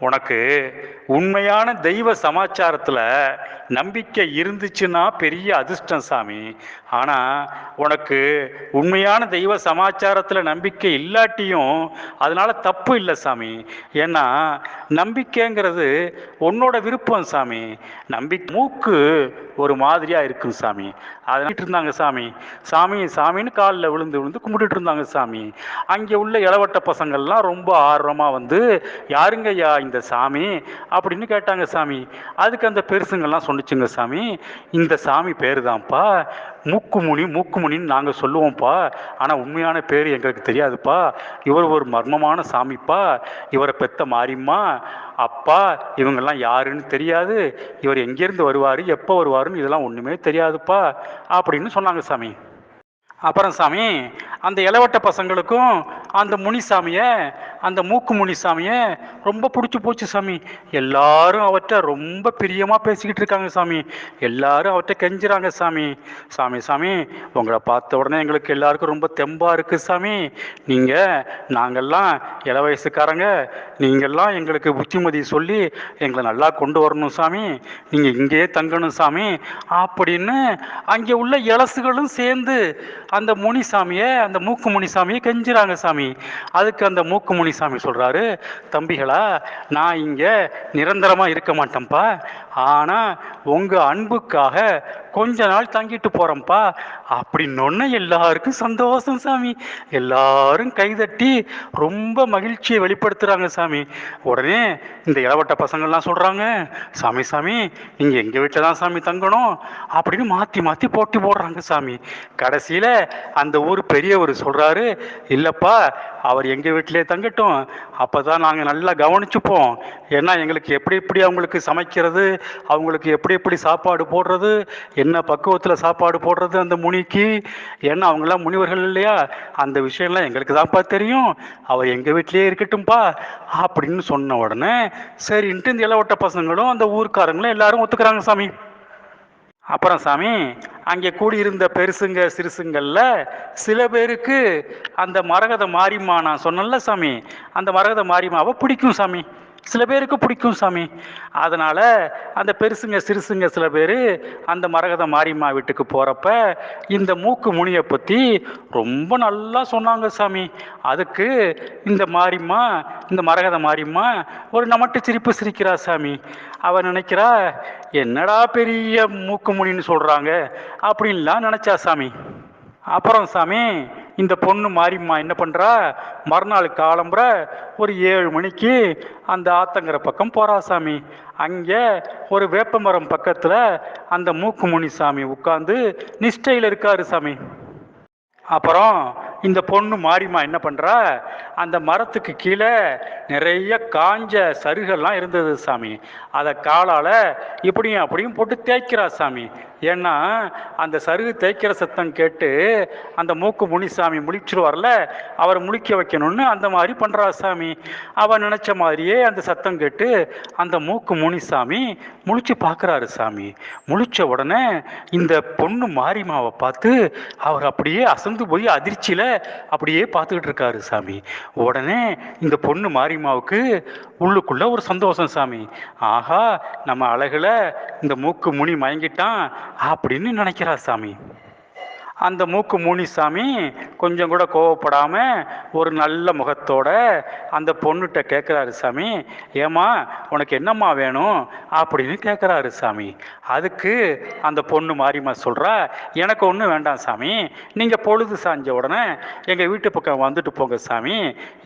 உனக்கு உண்மையான தெய்வ சமாச்சாரத்தில் நம்பிக்கை இருந்துச்சுன்னா பெரிய அதிர்ஷ்டம் சாமி. ஆனால் உனக்கு உண்மையான தெய்வ சமாச்சாரத்தில் நம்பிக்கை இல்லாட்டியும் அதனால் தப்பு இல்லை சாமி. ஏன்னா நம்பிக்கைங்கிறது உன்னோட விருப்பம் சாமி. நம்பி மூக்கு ஒரு மாதிரியாக இருக்கும் சாமி. அதை இருந்தாங்க சாமி. சாமி சாமின்னு காலில் விழுந்து விழுந்து கும்பிட்டுட்டு இருந்தாங்க சாமி. அங்கே உள்ள இளவட்ட பசங்கள்லாம் ரொம்ப ஆர்வமாக வந்து யாருங்க ஐயா இந்த சாமி அப்படின்னு கேட்டாங்க சாமி. அதுக்கு அந்த பெருசுங்கள்லாம் சொன்னிச்சுங்க சாமி இந்த சாமி பேர் தான்ப்பா மூக்குமுனி மூக்குமுனின்னு நாங்கள் சொல்லுவோம்ப்பா ஆனால் உண்மையான பேர் எங்களுக்கு தெரியாதுப்பா. இவர் ஒரு மர்மமான சாமிப்பா இவரை பெத்த மாரியம்மா அப்பா இவங்கெல்லாம் யாருன்னு தெரியாது இவர் எங்கேருந்து வருவார் எப்போ வருவாருன்னு இதெல்லாம் ஒன்றுமே தெரியாதுப்பா அப்படின்னு சொன்னாங்க சாமி. அப்புறம் சாமி அந்த இளவட்ட பசங்களுக்கும் அந்த முனிசாமியை அந்த மூக்கு முனிசாமியை ரொம்ப பிடிச்சி போச்சு சாமி. எல்லாரும் அவர்கிட்ட ரொம்ப பிரியமாக பேசிக்கிட்டு இருக்காங்க சாமி. எல்லாரும் அவர்கிட்ட கெஞ்சுறாங்க சாமி. சாமி சாமி உங்களை பார்த்த உடனே எங்களுக்கு எல்லாருக்கும் ரொம்ப தெம்பாக இருக்குது சாமி. நீங்கள் நாங்கள்லாம் இள வயசுக்காரங்க. நீங்கள்லாம் எங்களுக்கு புத்திமதி சொல்லி எங்களை நல்லா கொண்டு வரணும் சாமி. நீங்கள் இங்கேயே தங்கணும் சாமி. அப்படின்னு அங்கே உள்ள இலசுகளும் சேர்ந்து அந்த முனிசாமியை அந்த மூக்கு முனிசாமியை கெஞ்சுறாங்க சாமி. அதுக்கு அந்த மூக்கு முனிசாமி சொல்கிறாரு தம்பிகளா நான் இங்கே நிரந்தரமாக இருக்க மாட்டேன்ப்பா. ஆனால் உங்கள் அன்புக்காக கொஞ்ச நாள் தங்கிட்டு போகிறேன்ப்பா அப்படின்னொன்னே எல்லாருக்கும் சந்தோஷம் சாமி. எல்லாரும் கைதட்டி ரொம்ப மகிழ்ச்சியை வெளிப்படுத்துகிறாங்க சாமி. உடனே இந்த இளவட்ட பசங்கள்லாம் சொல்கிறாங்க சாமி சாமி நீங்கள் எங்கள் வீட்டில் தான் சாமி தங்கணும் அப்படின்னு மாற்றி மாற்றி போட்டி போடுறாங்க சாமி. கடைசியில் அந்த ஊர் பெரியவர் சொல்கிறாரு இல்லைப்பா அவர் எங்கள் வீட்டிலே தங்கட்டும். அப்போ தான் நாங்கள் நல்லா கவனிச்சுப்போம். ஏன்னா எங்களுக்கு எப்படி எப்படி அவங்களுக்கு சமைக்கிறது அவங்களுக்கு எப்படி எப்படி சாப்பாடு போடுறது என்ன பக்குவத்தில் சாப்பாடு போடுறது அந்த முனிக்கு ஏன்னா அவங்களாம் முனிவர்கள் இல்லையா? அந்த விஷயம்லாம் எங்களுக்கு தான்ப்பா தெரியும். அவர் எங்கள் வீட்டிலேயே இருக்கட்டும்ப்பா அப்படின்னு சொன்ன உடனே சரின்ட்டு இந்த இளவட்ட பசங்களும் அந்த ஊர்க்காரங்களும் எல்லாரும் ஒத்துக்கிறாங்க சாமி. அப்புறம் சாமி அங்கே கூடியிருந்த பெருசுங்க சிறுசுங்களில் சில பேருக்கு அந்த மரகத மாரியம்மா நான் சொன்னேன்ல சாமி அந்த மரகத மாரியம்மாவை பிடிக்கும் சாமி. சில பேருக்கு பிடிக்கும் சாமி. அதனால் அந்த பெருசுங்க சிறுசுங்க சில பேர் அந்த மரகத மாரியம்மா வீட்டுக்கு போகிறப்ப இந்த மூக்கு முனியை பற்றி ரொம்ப நல்லா சொன்னாங்க சாமி. அதுக்கு இந்த மாரியம்மா இந்த மரகத மாரியம்மா ஒரு நமட்டு சிரிப்பு சிரிக்கிறா சாமி. அவன் நினைக்கிறா என்னடா பெரிய மூக்கு முனின்னு சொல்கிறாங்க அப்படின்லாம் நினச்சா சாமி. அப்புறம் சாமி இந்த பொண்ணு மாரியம்மா என்ன பண்ணுறா மறுநாள் காலம்புற ஒரு ஏழு மணிக்கு அந்த ஆத்தங்கரை பக்கம் போகிறா சாமி. அங்கே ஒரு வேப்ப மரம் பக்கத்தில் அந்த மூக்குமுனி சாமி உட்காந்து நிஷ்டையில் இருக்காரு சாமி. அப்புறம் இந்த பொண்ணு மாரியம்மா என்ன பண்ணுறா அந்த மரத்துக்கு கீழே நிறைய காஞ்ச சருகெல்லாம் இருந்தது சாமி. அதை காலால் இப்படியும் அப்படியும் போட்டு தேய்க்கிறா சாமி. ஏன்னா அந்த சருகு தேய்க்கிற சத்தம் கேட்டு அந்த மூக்கு முனிசாமி முழிச்சிருவார்ல அவரை முழிக்க வைக்கணும்னு அந்த மாதிரி பண்ணுறா சாமி. அவன் நினச்ச மாதிரியே அந்த சத்தம் கேட்டு அந்த மூக்கு முனிசாமி முழிச்சு பார்க்குறாரு சாமி. முழிச்ச உடனே இந்த பொண்ணு மாரிமாவை பார்த்து அவர் அப்படியே அசந்து போய் அதிர்ச்சியில் அப்படியே பார்த்துக்கிட்டு இருக்காரு சாமி. உடனே இந்த பொண்ணு மாரிமாவுக்கு உள்ளுக்குள்ள ஒரு சந்தோஷம் சாமி. ஆஹா நம்ம அழகுல இந்த மூக்கு முனி மயங்கிட்டான் அப்படின்னு நினைக்கிறா சாமி. அந்த மூக்கு மூனிசாமி கொஞ்சம் கூட கோவப்படாமல் ஒரு நல்ல முகத்தோட அந்த பொண்ணுகிட்ட கேட்குறாரு சாமி. ஏமா உனக்கு என்னம்மா வேணும்? அப்படின்னு கேட்குறாரு சாமி. அதுக்கு அந்த பொண்ணு மாரியம்மா சொல்கிறா எனக்கு ஒன்றும் வேண்டாம் சாமி. நீங்கள் பொழுது சாஞ்ச உடனே எங்கள் வீட்டு பக்கம் வந்துட்டு போங்க சாமி.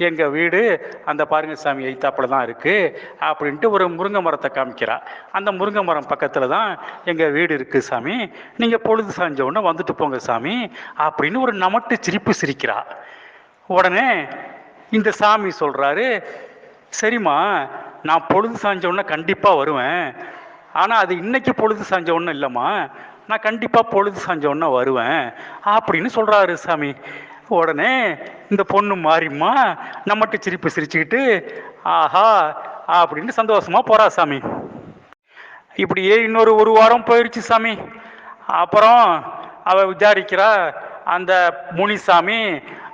எங்கள் வீடு அந்த பாருங்க சாமி எய்த்தாப்பில் தான் இருக்குது அப்படின்ட்டு ஒரு முருங்கை மரத்தை காமிக்கிறா. அந்த முருங்கை மரம் பக்கத்தில் தான் எங்கள் வீடு இருக்குது சாமி. நீங்கள் பொழுது சாஞ்ச உடனே வந்துட்டு போங்க சாமி. சாமி அப்படின்னு ஒரு நமட்டு சிரிப்பு சிரிக்கிறா. உடனே இந்த சாமி சொல்கிறாரு சரிம்மா நான் பொழுது சாஞ்ச உடனே கண்டிப்பாக வருவேன். ஆனால் அது இன்னைக்கு பொழுது சாஞ்ச இல்லைம்மா நான் கண்டிப்பாக பொழுது சாஞ்சோன்னா வருவேன் அப்படின்னு சொல்கிறாரு சாமி. உடனே இந்த பொண்ணு மாறிம்மா நம்மட்டு சிரிப்பு சிரிச்சுக்கிட்டு ஆஹா அப்படின்னு சந்தோஷமாக போகிறா சாமி. இப்படியே இன்னொரு ஒரு வாரம் போயிடுச்சு சாமி. அப்புறம் அவள் விசாரிக்கிறா அந்த முனிசாமி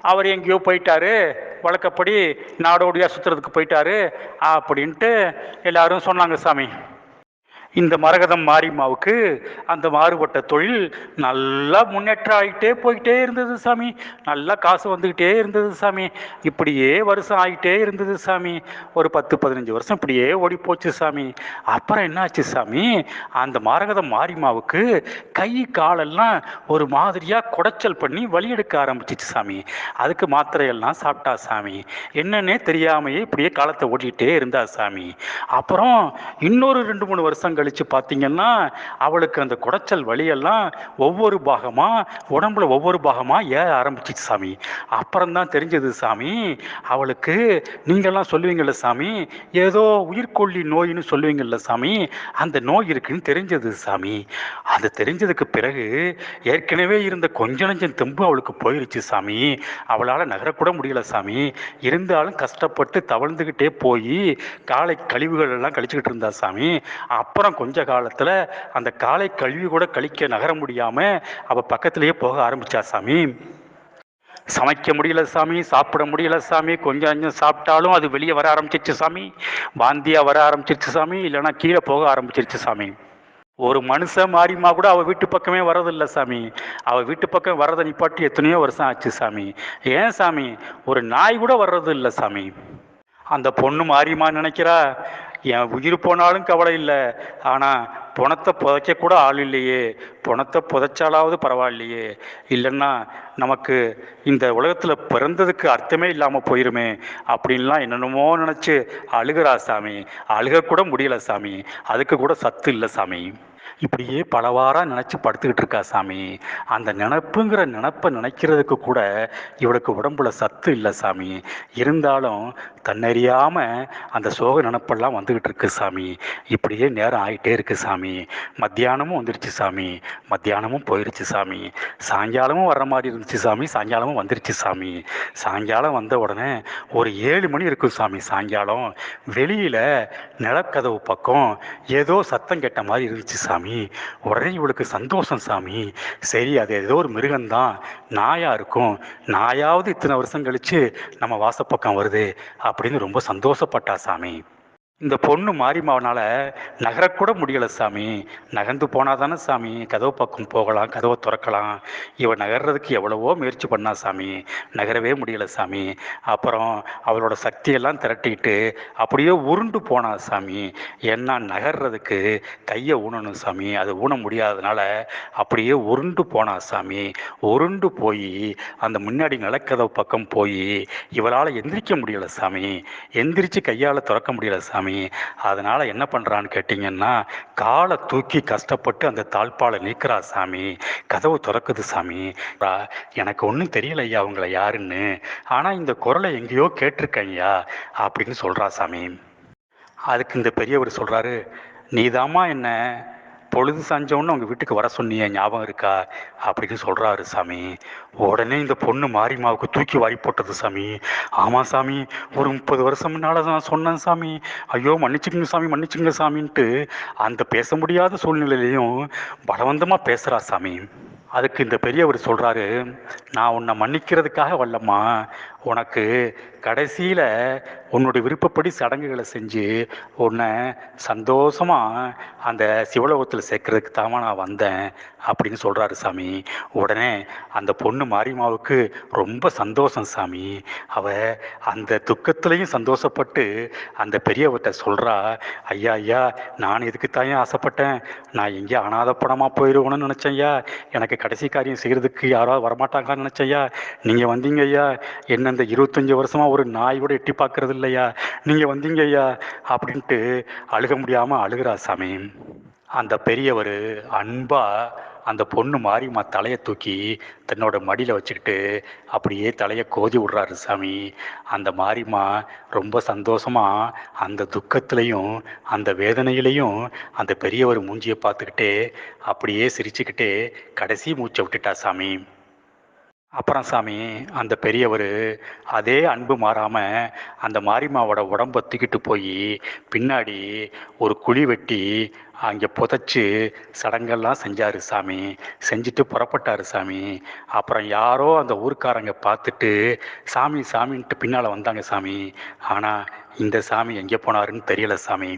அவர் எங்கேயோ போயிட்டாரு வழக்கப்படி நாடோடியாக சுற்றுறதுக்கு போயிட்டாரு அப்படின்ட்டு எல்லாரும் சொன்னாங்க சாமி. இந்த மரகதம் மாரிம்மாவுக்கு அந்த மாறுபட்ட தொழில் நல்லா முன்னேற்றம் ஆகிட்டே போயிட்டே இருந்தது சாமி. நல்லா காசு வந்துக்கிட்டே இருந்தது சாமி. இப்படியே வருஷம் ஆகிட்டே இருந்தது சாமி. ஒரு பத்து பதினஞ்சு வருஷம் இப்படியே ஓடி போச்சு சாமி. அப்புறம் என்னாச்சு சாமி? அந்த மரகதம் மாரிம்மாவுக்கு கை காலெல்லாம் ஒரு மாதிரியாக குடைச்சல் பண்ணி வழி எடுக்க ஆரம்பிச்சிச்சு சாமி. அதுக்கு மாத்திரையெல்லாம் சாப்பிட்டா சாமி. என்னன்னே தெரியாமையே இப்படியே காலத்தை ஓடிக்கிட்டே இருந்தா சாமி. அப்புறம் இன்னொரு ரெண்டு மூணு வருஷம் கழிச்சு பார்த்தீங்கன்னா அவளுக்கு அந்த குடைச்சல் வழியெல்லாம் ஒவ்வொரு பாகமா உடம்புல ஒவ்வொரு பாகமா ஏற ஆரம்பிச்சிச்சு சாமி. அப்புறம்தான் தெரிஞ்சது சாமி அவளுக்கு நீங்கள்லாம் சொல்லுவீங்கள்ல சாமி ஏதோ உயிர்கொல்லி நோயின்னு சொல்லுவீங்கள்ல சாமி அந்த நோய் இருக்குன்னு தெரிஞ்சது சாமி. அது தெரிஞ்சதுக்கு பிறகு ஏற்கனவே இருந்த கொஞ்ச நஞ்சம் தெம்பு அவளுக்கு போயிருச்சு சாமி. அவளால் நகரக்கூட முடியல சாமி. இருந்தாலும் கஷ்டப்பட்டு தவழ்ந்துக்கிட்டே போய் காலை கழிவுகள் எல்லாம் கழிச்சுக்கிட்டு இருந்தா சாமி. அப்புறம் கொஞ்ச காலத்தில் அந்த காலை கழிவு கூட கழிக்க நகர முடியாமல் அவள் பக்கத்துலேயே போக ஆரம்பிச்சா சாமி. சமைக்க முடியல சாமி சாப்பிட முடியல சாமி கொஞ்சம் கொஞ்சம் சாப்பிட்டாலும் அது வெளியே வர ஆரம்பிச்சிருச்சு சாமி. வாந்தியாக வர ஆரம்பிச்சிருச்சு சாமி இல்லைன்னா கீழே போக ஆரம்பிச்சிருச்சு சாமி. ஒரு மனுஷன் மாறிமா கூட அவள் வீட்டு பக்கமே வரதில்லை சாமி. அவள் வீட்டு பக்கம் வரதை நிப்பாட்டி எத்தனையோ வருஷம் ஆச்சு சாமி. ஏன் சாமி? ஒரு நாய் கூட வர்றது இல்லை சாமி. அந்த பொண்ணு மாறிமா நினைக்கிறா? என் உயிர் போனாலும் கவலை இல்லை. ஆனால் பணத்தை புதைக்க கூட ஆள் இல்லையே. பணத்தை புதைச்சாலாவது பரவாயில்லையே. இல்லைன்னா நமக்கு இந்த உலகத்தில் பிறந்ததுக்கு அர்த்தமே இல்லாமல் போயிருமே அப்படின்லாம் என்னென்னமோ நினச்சி அழுகிறா சாமி. அழுகக்கூட முடியலை முடியல சாமி. அதுக்கு கூட சத்து இல்லை சாமி. இப்படியே பலவாராக நினச்சி படுத்துக்கிட்டு இருக்கா சாமி. அந்த நினப்புங்கிற நினப்பை நினைக்கிறதுக்கு கூட இவளுக்கு உடம்புல சத்து இல்லை சாமி. இருந்தாலும் தன்னறியாமல் அந்த சோக நினப்பெல்லாம் வந்துக்கிட்டு இருக்கு சாமி. இப்படியே நேரம் ஆகிட்டே இருக்கு சாமி. மத்தியானமும் வந்துருச்சு சாமி. மத்தியானமும் போயிருச்சு சாமி. சாயங்காலமும் வர்ற மாதிரி இருந்துச்சு சாமி. சாயங்காலமும் வந்துருச்சு சாமி. சாயங்காலம் வந்த உடனே ஒரு ஏழு மணி இருக்கும் சாமி சாயங்காலம். வெளியில் நிலக்கதவு பக்கம் ஏதோ சத்தம் கேட்ட மாதிரி இருந்துச்சு சாமி. சாமி. உடனே இவளுக்கு சந்தோஷம் சாமி. சரி அது ஏதோ ஒரு மிருகம்தான். நாயாக இருக்கும். நாயாவது இத்தனை வருஷம் கழித்து நம்ம வாசப்பக்கம் வருது அப்படின்னு ரொம்ப சந்தோஷப்பட்டா சாமி. இந்த பொண்ணு மாறிமாவனால நகரக்கூட முடியல சாமி. நகர்ந்து போனால் தானே சாமி. கதவு பக்கம் போகலாம் கதவை திறக்கலாம். இவன் நகர்றதுக்கு எவ்வளவோ முயற்சி பண்ணா சாமி. நகரவே முடியல சாமி. அப்புறம் அவளோட சக்தியெல்லாம் திரட்டிட்டு அப்படியே உருண்டு போனா சாமி. ஏன்னா நகர்றதுக்கு கையை ஊனணும் சாமி. அது ஊன முடியாதனால அப்படியே உருண்டு போனா சாமி. உருண்டு போய் அந்த முன்னாடி நிலக்கதவு பக்கம் போய் இவளால் எந்திரிக்க முடியல சாமி. எந்திரிச்சு கையால் திறக்க முடியல சாமி. அதனால என்ன பண்றான்னு கேட்டிங்கன்னா காலை தூக்கி கஷ்டப்பட்டு அந்த தாழ்பாலை நீக்கிறா சாமி கதவு திறக்குது சாமி. எனக்கு ஒன்றும் தெரியல ஐயா அவங்கள யாருன்னு. ஆனால் இந்த குரலை எங்கேயோ கேட்டிருக்கையா அப்படின்னு சொல்றா சாமி. அதுக்கு இந்த பெரியவர் சொல்கிறாரு நீதாம்மா என்ன பொழுது சாஞ்சோன்னு உங்கள் வீட்டுக்கு வர சொன்னியே ஞாபகம் இருக்கா? அப்படின்னு சொல்கிறாரு சாமி. உடனே இந்த பொண்ணு மாரிமாவுக்கு தூக்கி வாரி போட்டது சாமி. ஆமாம் சாமி ஒரு முப்பது வருஷம் முன்னால் நான் சொன்னேன் சாமி. ஐயோ மன்னிச்சுக்கங்க சாமி மன்னிச்சுங்க சாமின்ட்டு. அந்த பேச முடியாத சூழ்நிலையிலையும் பலவந்தமாக பேசுகிறா சாமி. அதுக்கு இந்த பெரியவர் சொல்கிறாரு நான் உன்னை மன்னிக்கிறதுக்காக வல்லம்மா உனக்கு கடைசியில் உன்னுடைய விருப்பப்படி சடங்குகளை செஞ்சு உன்னை சந்தோஷமாக அந்த சிவலோகத்தில் சேர்க்கறதுக்கு தாமா நான் வந்தேன் அப்படின்னு சொல்கிறாரு சாமி. உடனே அந்த பொண்ணு மாரியம்மாவுக்கு ரொம்ப சந்தோஷம் சாமி. அவ அந்த துக்கத்துலேயும் சந்தோஷப்பட்டு அந்த பெரியவர்கிட்ட சொல்கிறா ஐயா ஐயா நான் இதுக்கு ஆசைப்பட்டேன்? நான் எங்கேயோ அனாதப்படமாக போயிடுவோன்னு நினச்சேன் ஐயா. எனக்கு கடைசி காரியம் செய்கிறதுக்கு யாராவது வரமாட்டாங்களான்னு நினச்சேன் நீங்கள் வந்தீங்க ஐயா என்ன இந்த இருபத்தஞ்சி வருஷமாக ஒரு நாயோட எட்டி பார்க்கறது இல்லையா? நீங்கள் வந்தீங்க ஐயா அப்படின்ட்டு அழுக முடியாமல் அழுகிறா சாமி. அந்த பெரியவர் அன்பாக அந்த பொண்ணு மாரியம்மா தலையை தூக்கி தன்னோட மடியில் வச்சுக்கிட்டு அப்படியே தலையை கோதி விடுறாரு சாமி. அந்த மாரியம்மா ரொம்ப சந்தோஷமாக அந்த துக்கத்துலேயும் அந்த வேதனையிலையும் அந்த பெரியவர் மூஞ்சியை பார்த்துக்கிட்டே அப்படியே சிரிச்சுக்கிட்டே கடைசி மூச்சை விட்டுட்டா சாமி. அப்புறம் சாமி அந்த பெரியவர் அதே அன்பு மாறாமல் அந்த மாரியம்மாவோட உடம்ப தூக்கிட்டு போய் பின்னாடி ஒரு குழி வெட்டி அங்கே புதைச்சி சடங்கெல்லாம் செஞ்சார் சாமி. செஞ்சுட்டு புறப்பட்டார் சாமி. அப்புறம் யாரோ அந்த ஊர்க்காரங்க பார்த்துட்டு சாமி சாமின்ட்டு பின்னால் வந்தாங்க சாமி. ஆனால் இந்த சாமி எங்கே போனாருன்னு தெரியல சாமி.